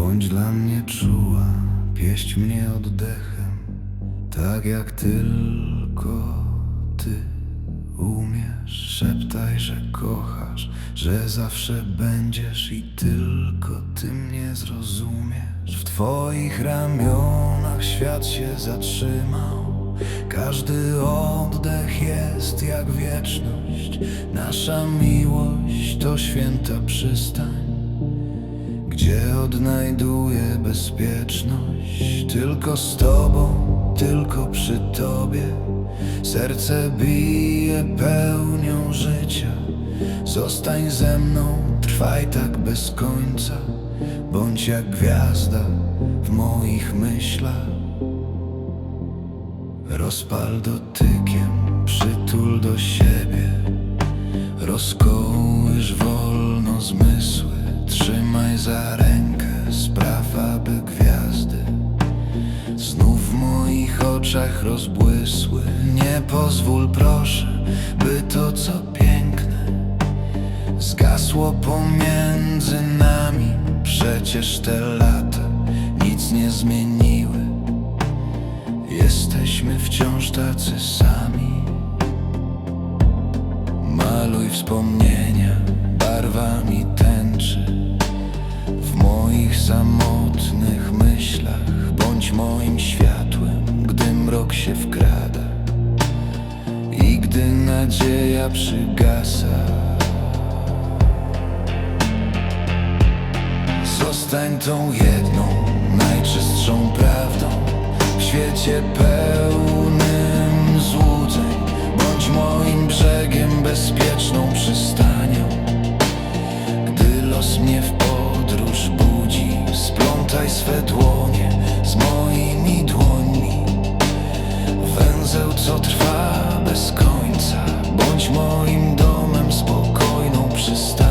Bądź dla mnie czuła, pieść mnie oddechem, tak jak tylko ty umiesz. Szeptaj, że kochasz, że zawsze będziesz i tylko ty mnie zrozumiesz. W twoich ramionach świat się zatrzymał. Każdy oddech jest jak wieczność. Nasza miłość to święta przystań gdzie odnajduję bezpieczność. Tylko z Tobą, tylko przy Tobie. Serce bije pełnią życia. Zostań ze mną, trwaj tak bez końca. Bądź jak gwiazda w moich myślach. Rozpal dotykiem, przytul do siebie. Rozkołysz wolno zmysły oczach rozbłysły. Nie pozwól proszę, by to co piękne Zgasło pomiędzy nami. Przecież te lata nic nie zmieniły. Jesteśmy wciąż tacy sami. Maluj wspomnienia barwami tęczy W moich samotnych myślach się wkrada. I gdy nadzieja przygasa Zostań tą jedną, najczystszą prawdą. W świecie pełnym złudzeń Bądź moim brzegiem, bezpieczną przystanią. Gdy los mnie w podróż budzi Splątaj swe dłoń. co trwa bez końca. Bądź moim domem spokojną przystań